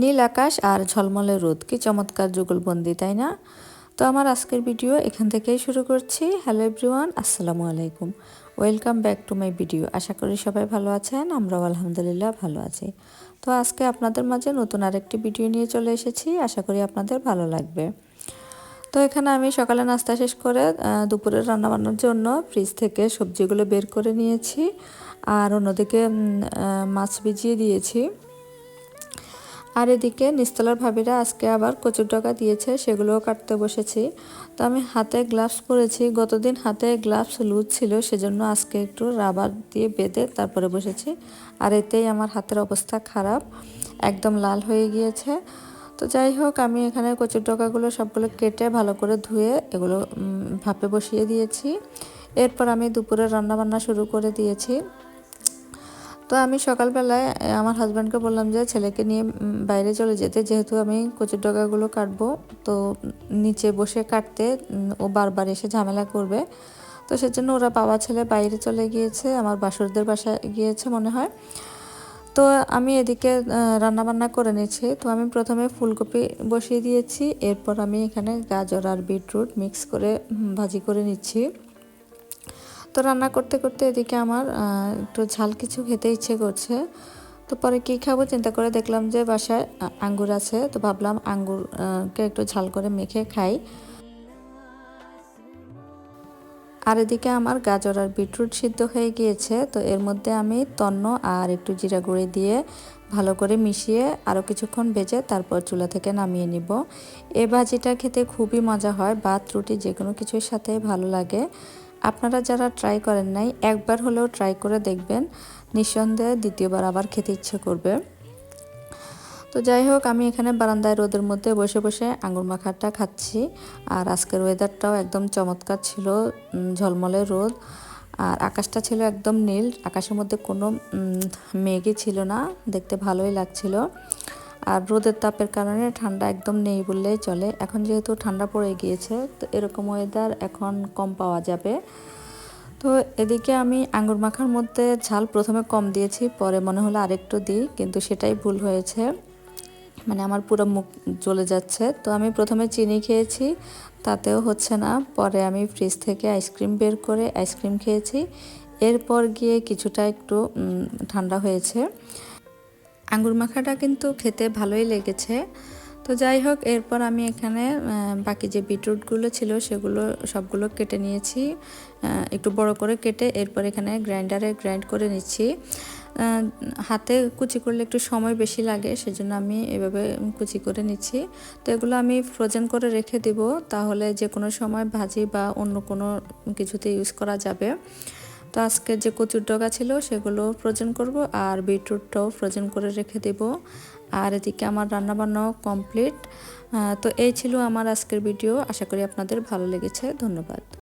নীল আকাশ আর ঝলমলে রোদ। কি চমৎকার যুগলবন্দি, তাই না? তো আমার আজকের ভিডিও এখান থেকেই শুরু করছি। হ্যালো এভরিওয়ান, আসসালামু আলাইকুম। Welcome back to my video. আশা করি সবাই ভালো আছেন, আমরাও আলহামদুলিল্লাহ ভালো আছি। তো আজকে আপনাদের মাঝে নতুন আরেকটি ভিডিও নিয়ে চলে এসেছি। আশা করি আপনাদের ভালো লাগবে। তো এখানে আমি সকালে নাস্তা শেষ করে দুপুরের রান্না বান্নার জন্য ফ্রিজ থেকে সবজিগুলো বের করে নিয়েছি। আর অন্যদিকে মাছ ভিজিয়ে দিয়েছি। আর এদিকে নিস্তলার ভাবিরা আজকে আবার কচুর টাকা দিয়েছে, সেগুলোও কাটতে বসেছি। তো আমি হাতে গ্লাভস পরেছি, গতদিন হাতে গ্লাভস লুজ ছিল, সেজন্য আজকে একটু রাবার দিয়ে বেঁধে তারপরে বসেছি। আর এতেই আমার হাতের অবস্থা খারাপ, একদম লাল হয়ে গিয়েছে। তো যাই হোক, আমি এখানে কচুর ডগাগুলো সবগুলো কেটে ভালো করে ধুয়ে এগুলো ভাপে বসিয়ে দিয়েছি। এরপর আমি দুপুরে রান্নাবান্না শুরু করে দিয়েছি। তো আমি সকালবেলায় আমার হাজব্যান্ডকে বললাম যে, ছেলেকে নিয়ে বাইরে চলে যেতে। যেহেতু আমি কচুর ডগাগুলো কাটবো, তো নিচে বসে কাটতে ও বারবার এসে ঝামেলা করবে। তো সেজন্য ওরা বাবা, ছেলে বাইরে চলে গিয়েছে, আমার বাসুরদের বাসায় গিয়েছে মনে হয়। তো আমি এদিকে রান্না বান্না করে নিয়েছি তো আমি প্রথমে ফুলকপি বসিয়ে দিয়েছি, এরপর আমি এখানে গাজর আর বিটরুট মিক্স করে ভাজি করে নিচ্ছি। তো রান্না করতে করতে এদিকে আমার একটু ঝাল কিছু খেতে ইচ্ছে করছে। তো পরে কী খাব চিন্তা করে দেখলাম যে বাসায় আঙ্গুর আছে, তো ভাবলাম আঙ্গুরকে একটু ঝাল করে মেখে খাই। আর এদিকে আমার গাজর আর বিটরুট সিদ্ধ হয়ে গিয়েছে, তো এর মধ্যে আমি তন্ন আর একটু জিরা গুঁড়ি দিয়ে ভালো করে মিশিয়ে আরও কিছুক্ষণ ভেজে তারপর চুলা থেকে নামিয়ে নিব। এ ভাজিটা খেতে খুবই মজা হয়, ভাত, রুটি যে কোনো কিছুর সাথে ভালো লাগে। আপনারা যারা ট্রাই করেন নাই, একবার হলেও ট্রাই করে দেখবেন। নিঃসন্দেহে দ্বিতীয়বার আবার খেতে ইচ্ছে করবে। তো যাই হোক, আমি এখানে বারান্দায় রোদের মধ্যে বসে বসে আঙুর মাখাটা খাচ্ছি। আর আজকের ওয়েদারটাও একদম চমৎকার ছিল ঝলমলে রোদ। আর আকাশটা ছিল একদম নীল, আকাশের মধ্যে কোনো মেঘই ছিল না, দেখতে ভালোই লাগছিল। আর রোদের তাপের কারণে ঠান্ডা একদম নেই বললেই চলে। এখন যেহেতু ঠান্ডা পড়ে গিয়েছে, তো এরকম ওয়েদার এখন কম পাওয়া যাবে। তো এদিকে আমি আঙ্গুর মাখার মধ্যে ঝাল প্রথমে কম দিয়েছি, পরে মনে হলো আরেকটু দিই, কিন্তু সেটাই ভুল হয়েছে। মানে আমার পুরো মুখ জ্বলে যাচ্ছে। তো আমি প্রথমে চিনি খেয়েছি, তাতেও হচ্ছে না। পরে আমি ফ্রিজ থেকে আইসক্রিম বের করে আইসক্রিম খেয়েছি। এরপর গিয়ে কিছুটা একটু ঠান্ডা হয়েছে। আঙ্গুর মাখাটা কিন্তু খেতে ভালোই লেগেছে। তো যাই হোক, এরপর আমি এখানে বাকি যে বিটরুটগুলো ছিল সেগুলো সবগুলো কেটে নিয়েছি। একটু বড় করে কেটে এরপর এখানে গ্রাইন্ডারে গ্রাইন্ড করে নিচ্ছি। হাতে কুচি করলে একটু সময় বেশি লাগে, সেজন্য আমি এভাবে কুচি করে নিচ্ছি। তো এগুলো আমি ফ্রোজেন করে রেখে দিব, তাহলে যে কোনো সময় ভাজি বা অন্য কোনো কিছুতে ইউজ করা যাবে। তো আজকে যে কচুর ডগা ছিল সেগুলো ফ্রোজেন করব আর বিটরুটটাও ফ্রোজেন করে রেখে দেব। আর এদিকে আমার রান্নাবান্নাও কমপ্লিট তো এই ছিল আমার আজকের ভিডিও আশা করি আপনাদের ভালো লেগেছে। ধন্যবাদ।